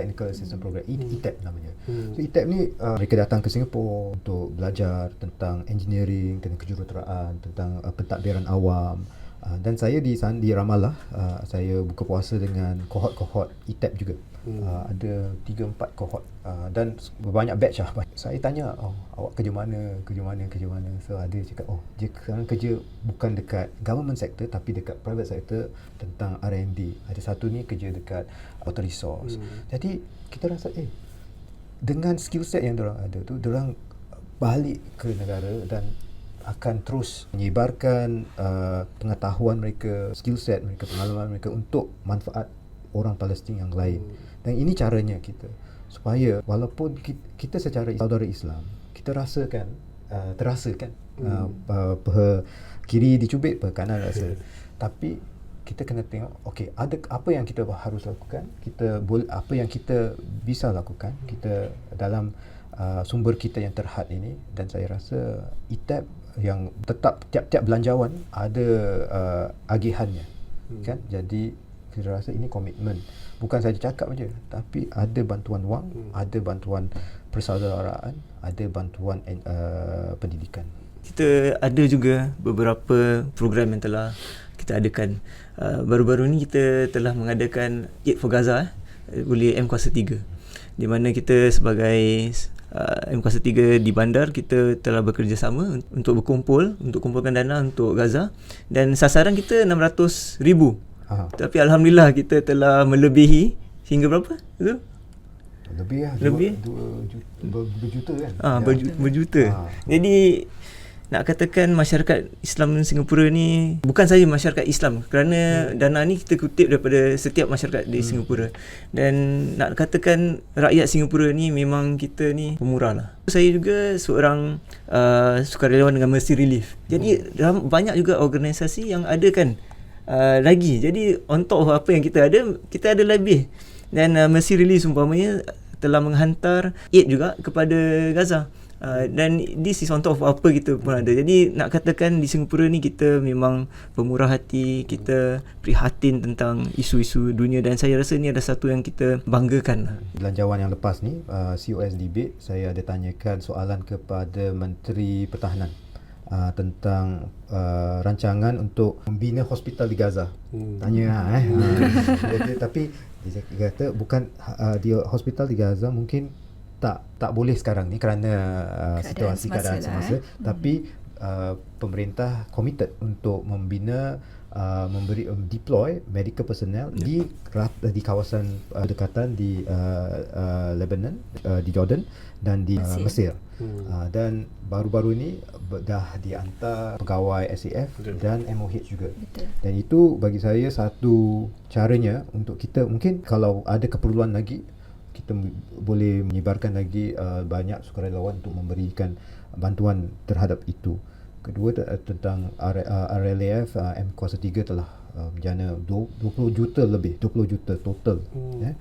Technical Assistance Program E- Hmm. ETAP namanya. Hmm. So ETAP ni uh, mereka datang ke Singapura untuk belajar tentang engineering, tentang kejuruteraan, tentang uh, pentadbiran awam. Uh, dan saya di sana di Ramallah uh, saya buka puasa dengan kohort-kohort ETAP juga. Hmm. Uh, ada 3 4 kohort uh, dan banyak batch lah. Saya tanya, "Oh, awak kerja mana? Kerja mana? Kerja mana?" So ada cakap, "Oh, dia sekarang kerja bukan dekat government sector tapi dekat private sector tentang R&D. Ada satu ni kerja dekat water resource." Hmm. Jadi kita rasa eh dengan skill set yang orang ada tu orang balik ke negara dan akan terus menyebarkan uh, pengetahuan mereka, skill set mereka, pengalaman mereka untuk manfaat orang Palestin yang lain. Dan ini caranya kita supaya walaupun kita, kita secara saudara Islam, kita rasakan uh, terasa kan uh, uh, pe, kiri dicubit, pe, kanan rasa. Tapi kita kena tengok okey ada apa yang kita harus lakukan kita boleh apa yang kita bisa lakukan kita dalam uh, sumber kita yang terhad ini dan saya rasa ITAP yang tetap tiap-tiap belanjawan ada uh, agihannya hmm. kan jadi saya rasa ini komitmen bukan saja cakap saja tapi ada bantuan wang hmm. ada bantuan persaudaraan ada bantuan uh, pendidikan kita ada juga beberapa program yang telah kita adakan. Uh, baru-baru ni kita telah mengadakan Eid for Gaza eh, oleh M Kuasa 3. Di mana kita sebagai uh, M Kuasa 3 di bandar kita telah bekerjasama untuk berkumpul untuk kumpulkan dana untuk Gaza dan sasaran kita 600 ribu. Aha. Tapi alhamdulillah kita telah melebihi hingga berapa? Itu? lebih lah Lebih? dua, dua, juta, ber, berjuta kan Ah, Ya. berju- berjuta. Ah. Jadi nak katakan masyarakat Islam Singapura ni bukan saja masyarakat Islam kerana hmm. dana ni kita kutip daripada setiap masyarakat di hmm. Singapura dan nak katakan rakyat Singapura ni memang kita ni pemurah lah. Saya juga seorang uh, sukarelawan dengan Mercy Relief. Jadi hmm. banyak juga organisasi yang ada kan uh, lagi. Jadi on top of apa yang kita ada, kita ada lebih. Dan uh, Mercy Relief umpamanya telah menghantar aid juga kepada Gaza. Uh, dan this is on top of apa kita pun ada. Jadi nak katakan di Singapura ni kita memang pemurah hati, kita prihatin tentang isu-isu dunia dan saya rasa ni ada satu yang kita banggakan. lah. belanjawan yang lepas ni uh, COS debate saya ada tanyakan soalan kepada Menteri Pertahanan uh, tentang uh, rancangan untuk membina hospital di Gaza. Hmm. Tanya lah eh. Tapi dia kata bukan uh, di hospital di Gaza mungkin tak tak boleh sekarang ni kerana uh, Keadaan situasi semasa keadaan lah, semasa eh. tapi uh, pemerintah committed untuk membina uh, memberi um, deploy medical personnel Ya. di rat- di kawasan uh, dekatan di uh, uh, Lebanon uh, di Jordan dan di uh, Mesir. Hmm. Uh, dan baru-baru ni ber- dah dihantar pegawai SAF Betul. dan MOH juga. Betul. Dan itu bagi saya satu caranya untuk kita mungkin kalau ada keperluan lagi kita boleh menyebarkan lagi uh, banyak sukarelawan untuk memberikan bantuan terhadap itu. Kedua uh, tentang R- uh, RLAF uh, M Kuasa 3 telah uh, menjana 20 juta lebih 20 juta total Hmm. eh